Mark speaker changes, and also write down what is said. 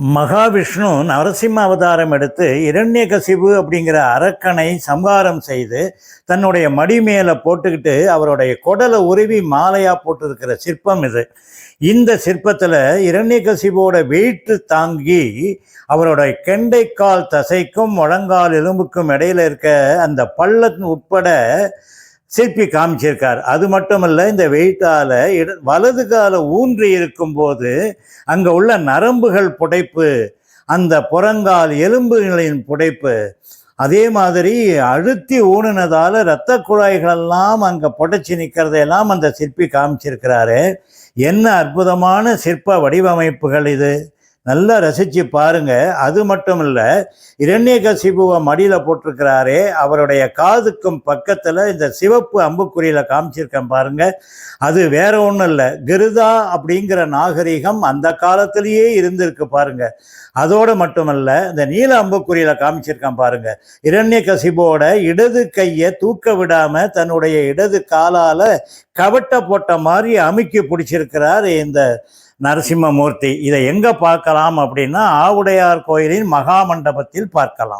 Speaker 1: மகாவிஷ்ணு நரசிம்ம அவதாரம் எடுத்து இரண்யகசிபு அப்படிங்கிற அரக்கனை சம்ஹாரம் செய்து தன்னுடைய மடி மேலே போட்டுக்கிட்டு அவருடைய குடலை உருவி மாலையாக போட்டிருக்கிற சிற்பம் இது. இந்த சிற்பத்தில் இரண்யகசிபோட வெயிற்று தாங்கி அவருடைய கெண்டைக்கால் தசைக்கும் முழங்கால் எலும்புக்கும் இடையில இருக்க அந்த பள்ளம் உட்பட சிற்பி காமிச்சிருக்கார். அது மட்டுமல்ல இந்த வெயிட்டால் இட வலது கால ஊன்றி இருக்கும்போது அங்கே உள்ள நரம்புகள் புடைப்பு அந்த புறங்கால் எலும்புகளின் புடைப்பு அதே மாதிரி அழுத்தி ஊனினதால் இரத்த குழாய்களெல்லாம் அங்கே புடைச்சி நிற்கிறதையெல்லாம் அந்த சிற்பி காமிச்சிருக்கிறாரு. என்ன அற்புதமான சிற்ப வடிவமைப்புகள் இது. நல்லா ரசித்து பாருங்க. அது மட்டும் இல்லை இரண்யகசிபுவை மடியில் போட்டிருக்கிறாரே அவருடைய காதுக்கும் பக்கத்தில் இந்த சிவப்பு அம்புக்குறியில் காமிச்சிருக்கேன் பாருங்க. அது வேற ஒன்றும் இல்லை. கிருதா அப்படிங்கிற நாகரிகம் அந்த காலத்திலேயே இருந்திருக்கு பாருங்க. அதோடு மட்டுமல்ல இந்த நீல அம்புக்குறியில் காமிச்சிருக்கேன் பாருங்க. இரண்யகசிபோட இடது கையை தூக்க விடாம தன்னுடைய இடது காலால் கவட்ட போட்ட மாதிரி அமுக்கி பிடிச்சிருக்கிறார் இந்த நரசிம்மமூர்த்தி. இதை எங்கே பார்க்கலாம் அப்படின்னா ஆவுடையார் கோயிலின் மகா மண்டபத்தில் பார்க்கலாம்.